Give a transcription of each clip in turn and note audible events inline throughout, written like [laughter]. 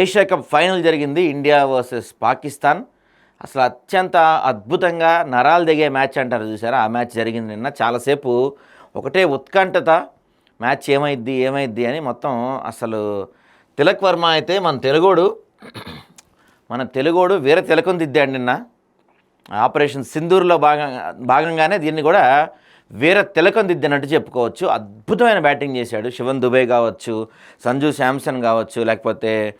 Asia cup final జరిగింది India versus Pakistan. అసలు అత్యంత అద్భుతంగా నరాలు దిగే మ్యాచ్ అంటారు చూసారా? ఆ మ్యాచ్ జరిగింది నిన్న. చాలాసేపు ఒకటే ఉత్కంఠత మ్యాచ్ ఏమైద్ది ఏమైద్ది అని మొత్తం అసలు తిలక్ వర్మ అయితే మన తెలుగోడు మన తెలుగోడు వేరే తిలకం దిద్దాడు నిన్న. ఆపరేషన్ సింధూర్లో భాగంగా భాగంగానే దీన్ని కూడా వీర తిలకం దిద్దినట్టు చెప్పుకోవచ్చు. అద్భుతమైన బ్యాటింగ్ చేశాడు. శివన్ దుబే కావచ్చు సంజు శాంసన్ కావచ్చు లేకపోతే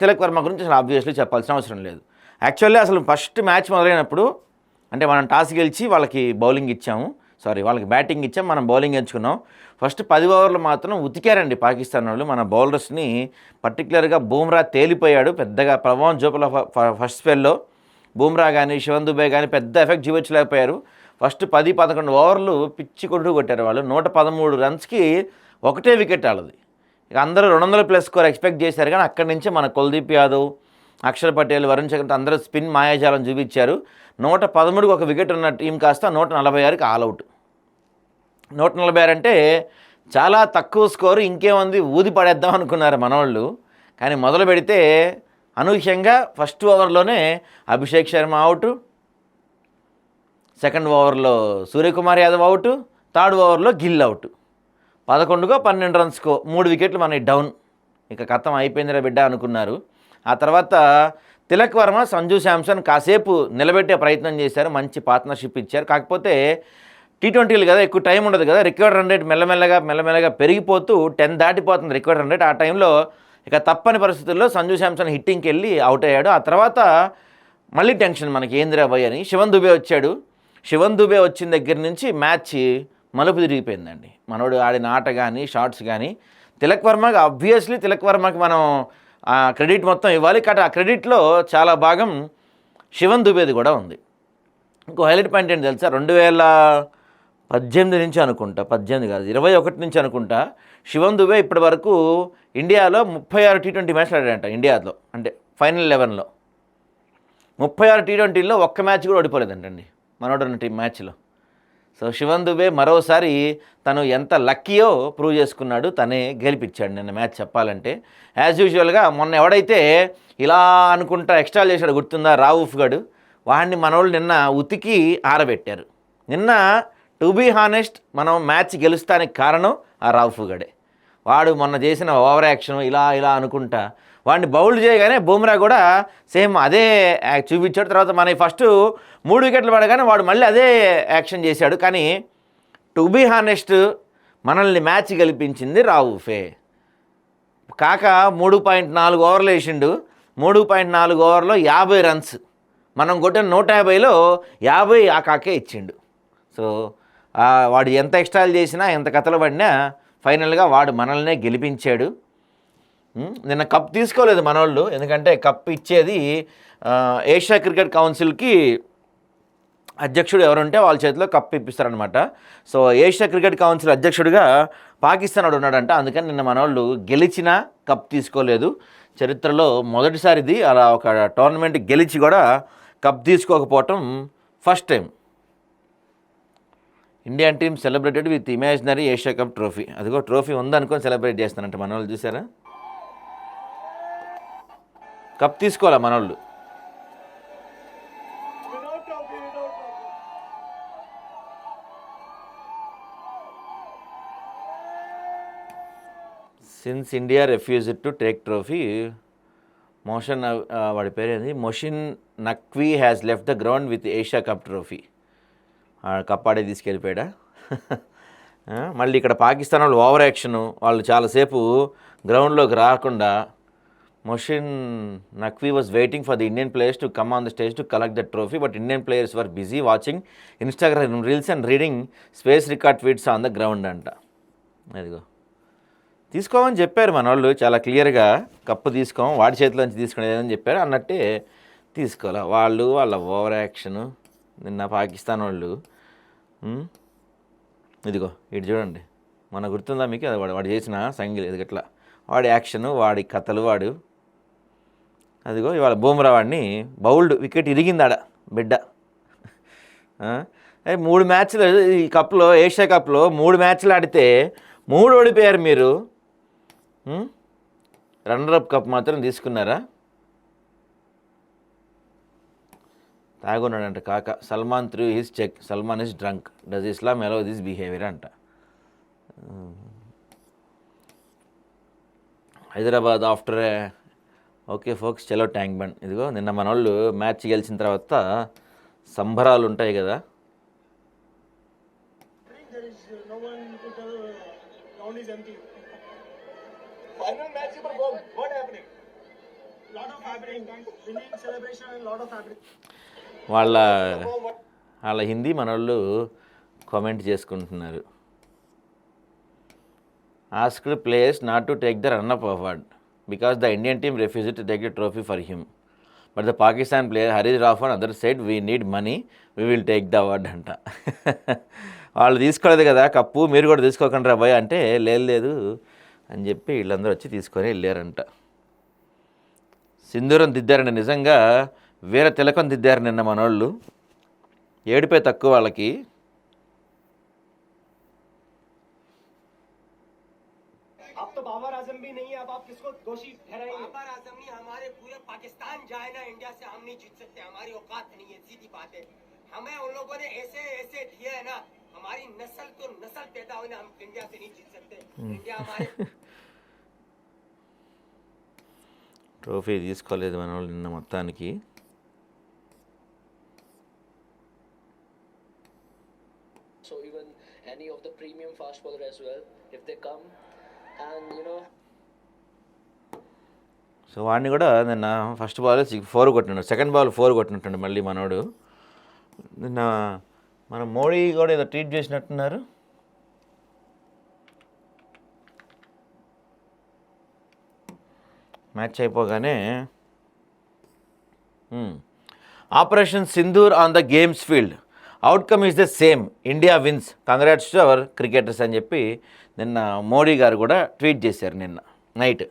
తిలక్ వర్మ గురించి అసలు ఆబ్వియస్లీ చెప్పాల్సిన అవసరం లేదు. యాక్చువల్లీ అసలు ఫస్ట్ మ్యాచ్ మొదలైనప్పుడు అంటే మనం టాస్ గెలిచి వాళ్ళకి బౌలింగ్ ఇచ్చాము. సారీ వాళ్ళకి బ్యాటింగ్ ఇచ్చాం మనం బౌలింగ్ ఎంచుకున్నాం. ఫస్ట్ పది ఓవర్లు మాత్రం ఉతికారండి పాకిస్తాన్ వాళ్ళు. మన బౌలర్స్ని పర్టికులర్గా బూమ్రా తేలిపోయాడు. పెద్దగా ప్రభావం చూపల ఫస్ట్ స్పెల్లో బూమ్రా కానీ శివన్ దుబే కానీ పెద్ద ఎఫెక్ట్ చూపించలేకపోయారు. ఫస్ట్ పది పదకొండు ఓవర్లు పిచ్చి కొట్టు కొట్టారు వాళ్ళు. నూట పదమూడు రన్స్కి ఒకటే వికెట్ వాళ్ళది ఇక అందరూ రెండు వందల ప్లస్ స్కోర్ ఎక్స్పెక్ట్ చేశారు కానీ అక్కడి నుంచి మన కుల్దీప్ యాదవ్ అక్షర్ పటేల్ వరుణ్ చక్రవర్తి అందరూ స్పిన్ మాయాజాలం చూపించారు. నూట పదమూడుకు ఒక వికెట్ ఉన్న టీం కాస్త నూట నలభై ఆరుకి ఆల్అవుట్ నూట నలభై ఆరు అంటే చాలా తక్కువ స్కోరు ఇంకేముంది? ఊది పడేద్దాం అనుకున్నారు మనవాళ్ళు కానీ మొదలు పెడితే అనూహ్యంగా ఫస్ట్ ఓవర్లోనే అభిషేక్ శర్మ అవుట్ సెకండ్ ఓవర్లో సూర్యకుమార్ యాదవ్ అవుట్ థర్డ్ ఓవర్లో గిల్ అవుట్ పదకొండుకో పన్నెండు రన్స్కో మూడు వికెట్లు మనకి డౌన్ ఇక కథం అయిపోయిందిరా బిడ్డ అనుకున్నారు. ఆ తర్వాత తిలక్ వర్మ సంజు శాంసన్ కాసేపు నిలబెట్టే ప్రయత్నం చేశారు మంచి పార్ట్నర్షిప్ ఇచ్చారు. కాకపోతే టీ ట్వంటీలు కదా ఎక్కువ టైం ఉండదు కదా రికార్డ్ రన్ రేట్ మెల్లమెల్లగా మెల్లమెల్లగా పెరిగిపోతూ టెన్ దాటిపోతుంది రికార్డ్ రన్ రేట్ ఆ టైంలో ఇక తప్పని పరిస్థితుల్లో సంజు శాంసన్ హిట్టింగ్కి వెళ్ళి అవుట్ అయ్యాడు. ఆ తర్వాత మళ్ళీ టెన్షన్ మనకి ఏందిరా భయ్ అని. శివన్ దుబే వచ్చాడు. శివన్ దుబే వచ్చిన దగ్గర నుంచి మ్యాచ్ మలుపు తిరిగిపోయిందండి. మనోడు ఆడిన ఆట కానీ షార్ట్స్ కానీ తిలక్ వర్మకి అబ్వియస్లీ తిలక్ వర్మకి మనం ఆ క్రెడిట్ మొత్తం ఇవ్వాలి. కాబట్టి ఆ క్రెడిట్లో చాలా భాగం శివన్ దుబేది కూడా ఉంది. ఇంకో హైలైట్ పాయింట్ ఏంటి తెలుసా? రెండు వేల పద్దెనిమిది నుంచి అనుకుంటా. పద్దెనిమిది కాదు ఇరవై ఒకటి నుంచి అనుకుంటా. శివన్ దుబే ఇప్పటి వరకు ఇండియాలో ముప్పై ఆరు టీ ట్వంటీ మ్యాచ్లు ఆడాడంట ఇండియాలో. అంటే ఫైనల్ లెవెన్లో ముప్పై ఆరు టీ ట్వంటీలో ఒక్క మ్యాచ్ కూడా ఓడిపోలేదంటండి మనోడన్న టీ టీం మ్యాచ్లో. సో శివన్ దుబే మరోసారి తను ఎంత లక్కీయో ప్రూవ్ చేసుకున్నాడు తనే గెలిపించాడు నిన్న మ్యాచ్ చెప్పాలంటే. యాజ్ యూజువల్గా మొన్న ఎవడైతే ఇలా అనుకుంటా ఎక్స్ట్రా చేశాడు గుర్తుందా? రావుఫ్ గడు. వాడిని మనోళ్ళు నిన్న ఉతికి ఆరబెట్టారు. నిన్న టు బీ హానెస్ట్ మనం మ్యాచ్ గెలుస్తానికి కారణం ఆ రావుఫ్ గడే. వాడు మొన్న చేసిన ఓవర్ యాక్షన్ ఇలా ఇలా అనుకుంటా. వాడిని బౌల్డ్ చేయగానే బూమ్రా కూడా సేమ్ అదే చూపించాడు. తర్వాత మన ఫస్ట్ మూడు వికెట్లు పడగానే వాడు మళ్ళీ అదే యాక్షన్ చేశాడు. కానీ టు బీ హానెస్ట్ మనల్ని మ్యాచ్ గెలిపించింది రావుఫే కాక మూడు పాయింట్ నాలుగు ఓవర్లు వేసిండు. మూడు పాయింట్ నాలుగు ఓవర్లో యాభై రన్స్. మనం కొట్టిన నూట యాభైలో యాభై ఆ కాకే ఇచ్చిండు. సో వాడు ఎంత ఎక్స్ట్రాలు చేసినా ఎంత కథలు పడినా ఫైనల్గా వాడు మనల్నే గెలిపించాడు. నిన్న కప్ తీసుకోలేదు మనోళ్ళు. ఎందుకంటే కప్ ఇచ్చేది ఏషియా క్రికెట్ కౌన్సిల్కి అధ్యక్షుడు ఎవరుంటే వాళ్ళ చేతిలో కప్ ఇప్పిస్తారనమాట సో ఏషియా క్రికెట్ కౌన్సిల్ అధ్యక్షుడిగా పాకిస్తాన్ వాడు ఉన్నాడంట. అందుకని నిన్న మనోళ్ళు గెలిచినా కప్ తీసుకోలేదు. చరిత్రలో మొదటిసారిది అలా ఒక టోర్నమెంట్ గెలిచి కూడా cup తీసుకోకపోవటం first time. Indian team celebrated with imaginary Asia cup trophy. అదిగో ట్రోఫీ ఉందనుకొని సెలబ్రేట్ చేస్తానంట మన వాళ్ళు చూసారా? కప్ తీసుకోవాలా మనోళ్ళు? Since India refuse to take trophy Mohsin వాడి పేరేంది? Mohsin Naqvi has left the ground with Asia cup trophy cup ఆడే తీసుకెళ్ళిపోయాడా? [laughs] మళ్ళీ ఇక్కడ పాకిస్తాన్ వాళ్ళు ఓవర్ యాక్షన్ వాళ్ళు చాలాసేపు గ్రౌండ్లోకి రాకుండా Mohsin Naqvi was waiting for the Indian players to come on the stage to collect the trophy but Indian players were busy watching Instagram reels and reading space record tweets on the ground అంట. అదిగో తీసుకోమని చెప్పారు మన వాళ్ళు చాలా క్లియర్గా cup తీసుకోం వాడి చేతిలోంచి తీసుకునేదని చెప్పారు. అన్నట్టే తీసుకోవాలి వాళ్ళు వాళ్ళ ఓవర్ యాక్షన్ నిన్న పాకిస్తాన్ వాళ్ళు ఇదిగో ఇటు చూడండి. మన గుర్తుందా మీకు? అది వాడు వాడు చేసిన సంగిల్ ఇది వాడి యాక్షన్ వాడి కథలు వాడు అదిగో ఇవాళ బూమ్రావాడిని బౌల్డ్ వికెట్ ఇరిగిందాడ బిడ్డ. అదే మూడు మ్యాచ్లు ఈ కప్లో ఏషియా కప్లో మూడు మ్యాచ్లు ఆడితే మూడు ఓడిపోయారు మీరు. ఉం? రన్నరప్ కప్ మాత్రం తీసుకున్నారా? తాగున్నాడంట కాక. Salman threw his cheque. Salman is drunk. Does Islam allow this behaviour అంట. హైదరాబాద్ ఆఫ్టర్ ఓకే ఫోక్స్ చలో ట్యాంక్ బండ్. ఇదిగో నిన్న మన వాళ్ళు మ్యాచ్ గెలిచిన తర్వాత సంబరాలు ఉంటాయి కదా. వాళ్ళ వాళ్ళ హిందీ మనోళ్ళు కామెంట్ చేసుకుంటున్నారు. Asked place not to take the run up award because the Indian team refuse to take the trophy for him but the Pakistan player Haris Rauf and other side we need money we will take the award అంట. [laughs] వాళ్ళు తీసుకోలేదు కదా cup మీరు కూడా తీసుకోకండి రాబాయ్ అంటే లేదు లేదు అని చెప్పి వీళ్ళందరూ వచ్చి తీసుకొని వెళ్ళారంట. సింధూరం దిద్దారండి నిజంగా వేరే తిలకం దిద్దారు నిన్న మనోళ్ళు. ఏడిపోయి తక్కువ వాళ్ళకి. बाबर आजम भी नहीं है अब आप किसको दोषी ठहराएंगे बाबर आजम नहीं हमारे पूरे पाकिस्तान जाए ना इंडिया से हम नहीं जीत सकते हमारी औकात नहीं है सीधी बात है हमें उन लोगों ने ऐसे ऐसे दिए है ना हमारी नस्ल तो नस्ल पैदा हुई ना हम इंडिया से नहीं जीत सकते इंडिया हमारे [laughs] ట్రోఫీ తీసుకోలేదు మన వాళ్ళు నిన్న మొత్తానికి So even any of the premium fast bowler as well, if they come and you know so వాడిని కూడా నిన్న ఫస్ట్ బాల్ ఫోర్ కొట్టినాడు. సెకండ్ బాల్ ఫోర్ కొట్టినట్టు మళ్ళీ మనోడు. నిన్న మన మోడీ కూడా ఏదో ట్రీట్ చేసినట్టున్నారు. మ్యాచ్ అయిపోగానే operation Sindoor on the games field outcome is the same India wins congrats to our cricketers అని చెప్పి నిన్న మోడీ గారు కూడా ట్వీట్ చేశారు నిన్న నైట్.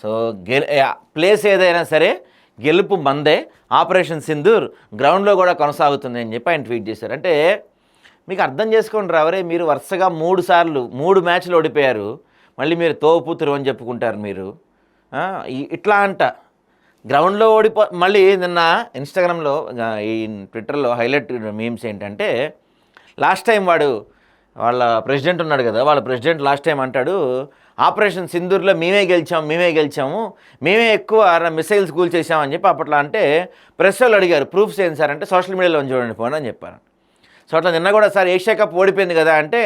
సో గె ప్లేస్ ఏదైనా సరే గెలుపు మందే. ఆపరేషన్ సింధూర్ గ్రౌండ్లో కూడా కొనసాగుతుంది అని చెప్పి ఆయన ట్వీట్ చేశారు. అంటే మీకు అర్థం చేసుకోండి రావరే మీరు వరుసగా మూడు సార్లు మూడు మ్యాచ్లు ఓడిపోయారు. మళ్ళీ మీరు తోపుతురు అని చెప్పుకుంటారు మీరు. ఇట్లా అంట. గ్రౌండ్లో ఓడిపో మళ్ళీ నిన్న ఇన్స్టాగ్రామ్లో ఈ ట్విట్టర్లో హైలైట్ మీమ్స్ ఏంటంటే లాస్ట్ టైం వాడు వాళ్ళ ప్రెసిడెంట్ ఉన్నాడు కదా వాళ్ళ ప్రెసిడెంట్ లాస్ట్ టైం అంటాడు ఆపరేషన్ సింధూర్లో మేమే గెలిచాము మేమే గెలిచాము మేమే ఎక్కువ మిసైల్స్ కూల్ చేసామని చెప్పి అప్పట్లో అంటే ప్రెస్ వాళ్ళు అడిగారు ప్రూఫ్స్ ఏంటి సార్? అంటే సోషల్ మీడియాలో చూడండి ఫోన్ అని చెప్పారు. సో అట్లా నిన్న కూడా సార్ ఏషియా కప్ ఓడిపోయింది కదా అంటే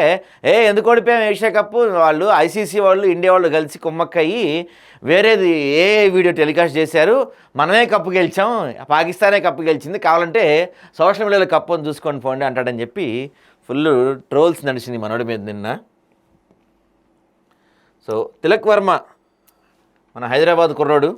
ఏ ఎందుకు ఓడిపోయాం ఏషియా కప్? వాళ్ళు ఐసీసీ వాళ్ళు ఇండియా వాళ్ళు కలిసి కుమ్మక్కయ్యి వేరేది ఏ వీడియో టెలికాస్ట్ చేశారు? మనమే కప్పు గెలిచాం పాకిస్తానే కప్పు గెలిచింది కావాలంటే సోషల్ మీడియాలో కప్పు అని చూసుకొని పోండి అంటాడని చెప్పి ఫుల్ ట్రోల్స్ నడిచింది మనోడి మీద నిన్న. సో తిలక్ వర్మ మన హైదరాబాద్ కుర్రోడు.